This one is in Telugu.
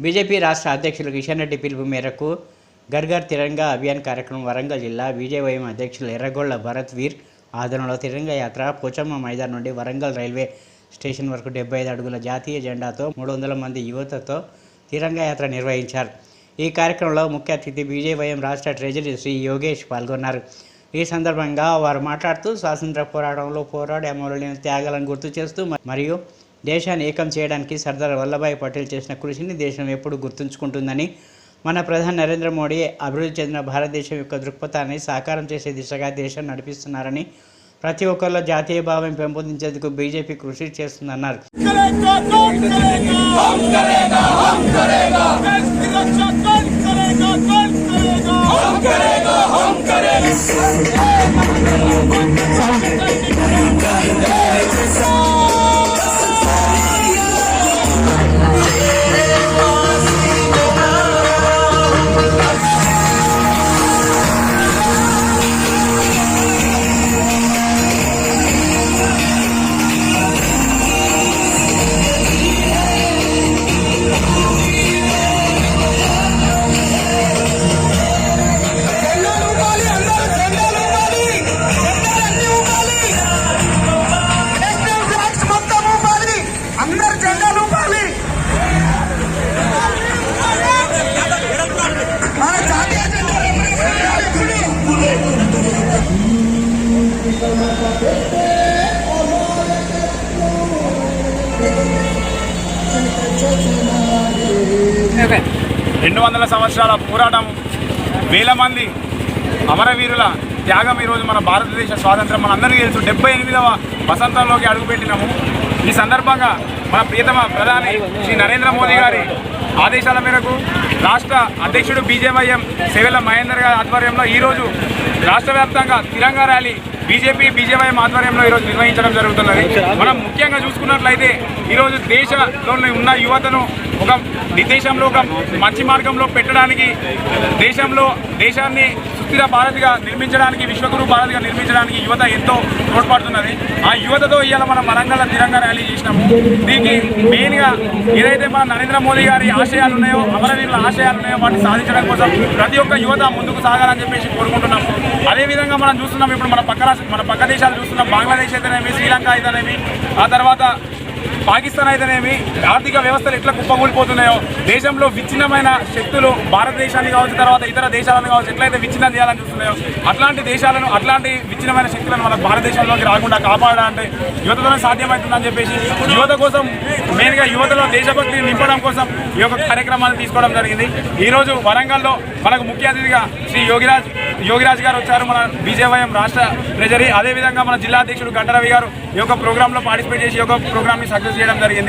బీజేపీ రాష్ట్ర అధ్యక్షులు కిషన్ రెడ్డి పిలుపు మేరకు గర్గర్ తిరంగా అభియాన్ కార్యక్రమం వరంగల్ జిల్లా బీజేవైఎం అధ్యక్షులు ఎర్రగొళ్ళ భరత్ వీర్ ఆధ్వర్యంలో తిరంగా యాత్ర పోచమ్మ మైదాన్ నుండి వరంగల్ రైల్వే స్టేషన్ వరకు డెబ్బై ఐదు అడుగుల జాతీయ జెండాతో మూడు వందల మంది యువతతో తిరంగా యాత్ర నిర్వహించారు. ఈ కార్యక్రమంలో ముఖ్య అతిథి బీజేవైఎం రాష్ట్ర ట్రెజరీ శ్రీ యోగేష్ పాల్గొన్నారు. ఈ సందర్భంగా వారు మాట్లాడుతూ స్వాతంత్ర పోరాటంలో పోరాడే అమరులైన త్యాగాలను గుర్తు చేస్తూ మరియు దేశాన్ని ఏకం చేయడానికి సర్దార్ వల్లభాయ్ పటేల్ చేసిన కృషిని దేశం ఎప్పుడు గుర్తుంచుకుంటుందని మన ప్రధాని నరేంద్ర మోడీ అభివృద్ధి చెందిన భారతదేశం యొక్క దృక్పథాన్ని సాకారం చేసే దిశగా దేశం నడిపిస్తున్నారని ప్రతి ఒక్కరిలో జాతీయ భావం పెంపొందించేందుకు బీజేపీ కృషి చేస్తుందన్నారు. రెండు వందల సంవత్సరాల పోరాటం వేల మంది అమరవీరుల త్యాగం ఈరోజు మన భారతదేశ స్వాతంత్రం. మన అందరికీ తెలుసు డెబ్బై ఎనిమిదవ వసంతంలోకి అడుగుపెట్టినాము. ఈ సందర్భంగా మన ప్రియతమ ప్రధాని శ్రీ నరేంద్ర మోదీ గారి ఆదేశాల మేరకు రాష్ట్ర అధ్యక్షుడు బీజేవైఎం సెవెల మహేందర్ గారి ఆధ్వర్యంలో ఈరోజు రాష్ట్ర వ్యాప్తంగా తిరంగా ర్యాలీ బీజేపీ బీజేవైఎం ఆధ్వర్యంలో ఈరోజు నిర్వహించడం జరుగుతున్నది. మనం ముఖ్యంగా చూసుకున్నట్లయితే ఈరోజు దేశంలోని ఉన్న యువతను ఒక దేశంలో ఒక మంచి మార్గంలో పెట్టడానికి దేశంలో దేశాన్ని సుస్థిర భారత్గా నిర్మించడానికి విశ్వగురు భారత్గా నిర్మించడానికి యువత ఎంతో తోడ్పడుతున్నది. ఆ యువతతో ఇవాళ మనం వరంగల్ తిరంగా ర్యాలీ చేసినాము. దీనికి మెయిన్గా ఏదైతే మన నరేంద్ర మోదీ గారి ఆశయాలు ఉన్నాయో అమరవీరుల ఆశయాలు ఉన్నాయో వాటిని సాధించడం కోసం ప్రతి ఒక్క యువత ముందుకు సాగాలని చెప్పేసి కోరుకుంటున్నాము. అదేవిధంగా మనం చూస్తున్నాం ఇప్పుడు మన పక్క రాష్ట్ర మన పక్క దేశాలు చూస్తున్నాం. బంగ్లాదేశ్ అయితేనేమి శ్రీలంక అయితేనేమి ఆ తర్వాత పాకిస్తాన్ అయితేనేమి? ఆర్థిక వ్యవస్థలు ఎట్లా కుప్పగూలిపోతున్నాయో దేశంలో విచ్ఛిన్నమైన శక్తులు భారతదేశాన్ని కావచ్చు తర్వాత ఇతర దేశాలను కావచ్చు ఎట్లయితే విచ్ఛిన్నం చేయాలని చూస్తున్నాయో అట్లాంటి దేశాలను అట్లాంటి విచ్ఛిన్నమైన శక్తులను మన భారతదేశంలోకి రాకుండా కాపాడాలంటే యువతతోనే సాధ్యమవుతుందని చెప్పేసి యువత కోసం మెయిన్గా యువతలో దేశభక్తిని నింపడం కోసం ఈ యొక్క కార్యక్రమాన్ని తీసుకోవడం జరిగింది. ఈరోజు వరంగల్లో మనకు ముఖ్య అతిథిగా శ్రీ యోగిరాజ్ యోగిరాజ్ గారు వచ్చారు మన బీజేవైఎం రాష్ట్ర ట్రెజరీ. అదేవిధంగా మన జిల్లా అధ్యక్షుడు గంటరవి గారు ఈ యొక్క ప్రోగ్రాంలో పార్టిసిపేట్ చేసి ఈ యొక్క ప్రోగ్రామ్ని సక్సెస్ చేయడం జరిగింది.